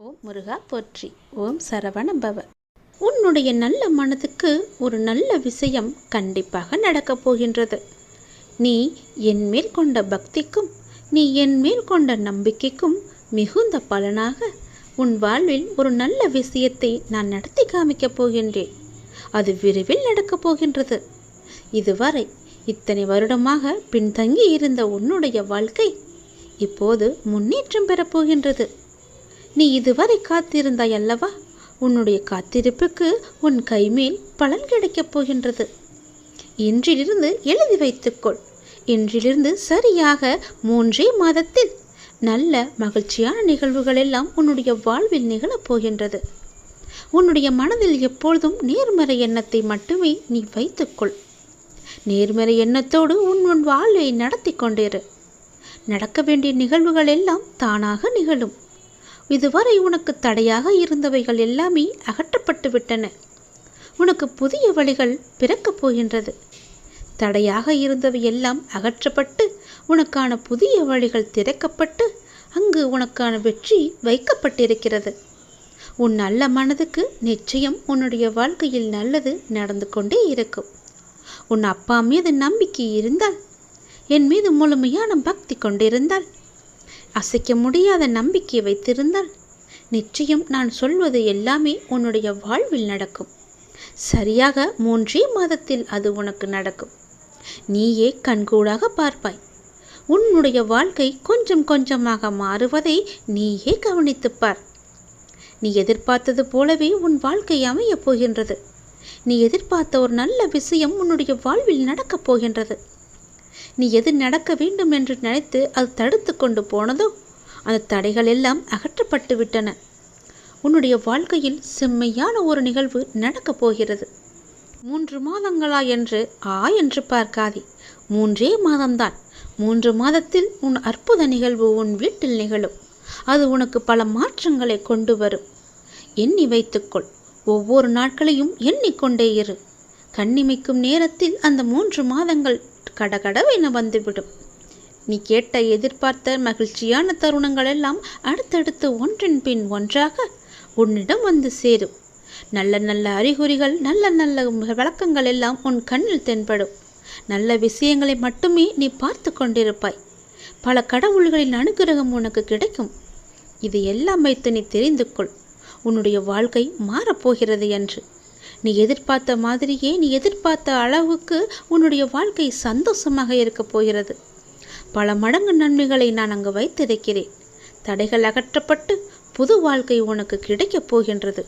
ஓம் முருகா போற்றி. ஓம் சரவண பவ உன்னுடைய நல்ல மனதுக்கு ஒரு நல்ல விஷயம் கண்டிப்பாக நடக்கப் போகின்றது. நீ என் மேல் கொண்ட பக்திக்கும் நீ என் மேல் கொண்ட நம்பிக்கைக்கும் மிகுந்த பலனாக உன் வாழ்வில் ஒரு நல்ல விஷயத்தை நான் நடத்தி காமிக்கப் போகின்றேன். அது விரைவில் நடக்கப் போகின்றது. இதுவரை இத்தனை வருடமாக பின்தங்கி இருந்த உன்னுடைய வாழ்க்கை இப்போது முன்னேற்றம் பெறப் போகின்றது. நீ இதுவரை காத்திருந்தாய் அல்லவா உன்னுடைய காத்திருப்புக்கு உன் கைமேல் பலன் கிடைக்கப் போகின்றது. இன்றிலிருந்து எழுதி வைத்துக்கொள். இன்றிலிருந்து சரியாக மூன்றே மாதத்தில் நல்ல மகிழ்ச்சியான நிகழ்வுகள் எல்லாம் உன்னுடைய வாழ்வில் நிகழப் போகின்றது. உன்னுடைய மனதில் எப்பொழுதும் நேர்மறை எண்ணத்தை மட்டுமே நீ வைத்துக்கொள். நேர்மறை எண்ணத்தோடு உன் உன் வாழ்வை நடத்தி கொண்டிரு. நடக்க வேண்டிய நிகழ்வுகள் எல்லாம் தானாக நிகழும். இதுவரை உனக்கு தடையாக இருந்தவைகள் எல்லாமே அகற்றப்பட்டு விட்டன. உனக்கு புதிய வழிகள் பிறக்கப் போகின்றது. தடையாக இருந்தவை எல்லாம் அகற்றப்பட்டு உனக்கான புதிய வழிகள் திறக்கப்பட்டு அங்கு உனக்கான வெற்றி வைக்கப்பட்டிருக்கிறது. உன் நல்ல மனதுக்கு நிச்சயம் உன்னுடைய வாழ்க்கையில் நல்லது நடந்து கொண்டே இருக்கும். உன் அப்பா மீது நம்பிக்கை இருந்தால் என் மீது முழுமையான பக்தி கொண்டிருந்தால் அசைக்க முடியாத நம்பிக்கை வைத்திருந்தால் நிச்சயம் நான் சொல்வது எல்லாமே உன்னுடைய வாழ்வில் நடக்கும். சரியாக மூன்றே மாதத்தில் அது உனக்கு நடக்கும். நீயே கண்கூடாக பார்ப்பாய். உன்னுடைய வாழ்க்கை கொஞ்சம் கொஞ்சமாக மாறுவதை நீயே கவனித்துப் பார். நீ எதிர்பார்த்தது போலவே உன் வாழ்க்கை அமையப் போகின்றது. நீ எதிர்பார்த்த ஒரு நல்ல விஷயம் உன்னுடைய வாழ்வில் நடக்கப் போகின்றது. நீ எது நடக்க வேண்டும் என்று நினைத்து அது தடுத்து கொண்டு போனதோ? அந்த தடைகள் எல்லாம் அகற்றப்பட்டு விட்டன. உன்னுடைய வாழ்க்கையில் செம்மையான ஒரு நிகழ்வு நடக்கப் போகிறது. மூன்று மாதங்களா என்று ஆ என்று பார்க்காதே. மூன்றே மாதம்தான். மூன்று மாதத்தில் உன் அற்புத நிகழ்வு உன் வீட்டில் நிகழும். அது உனக்கு பல மாற்றங்களை கொண்டு வரும். எண்ணி வைத்துக்கொள். ஒவ்வொரு நாட்களையும் எண்ணிக்கொண்டே இரு. கண்ணிமைக்கும் நேரத்தில் அந்த மூன்று மாதங்கள் கடகடவென வந்துவிடும். நீ கேட்ட எதிர்பார்த்த மகிழ்ச்சியான தருணங்கள் எல்லாம் அடுத்தடுத்து ஒன்றின் பின் ஒன்றாக உன்னிடம் வந்து சேரும். நல்ல நல்ல அறிகுறிகள் நல்ல நல்ல வழக்கங்கள் எல்லாம் உன் கண்ணில் தென்படும். நல்ல விஷயங்களை மட்டுமே நீ பார்த்து கொண்டிருப்பாய். பல கடவுள்களின் அனுகிரகம் உனக்கு கிடைக்கும். இது எல்லாம் வைத்து நீ தெரிந்து கொள். உன்னுடைய வாழ்க்கை மாறப்போகிறது என்று. நீ எதிர்பார்த்த மாதிரியே நீ எதிர்பார்த்த அளவுக்கு உன்னுடைய வாழ்க்கை சந்தோஷமாக இருக்கப் போகிறது. பல மடங்கு நன்மைகளை நான் அங்கு வைத்திருக்கிறேன். தடைகள் அகற்றப்பட்டு புது வாழ்க்கை உனக்கு கிடைக்கப் போகின்றது.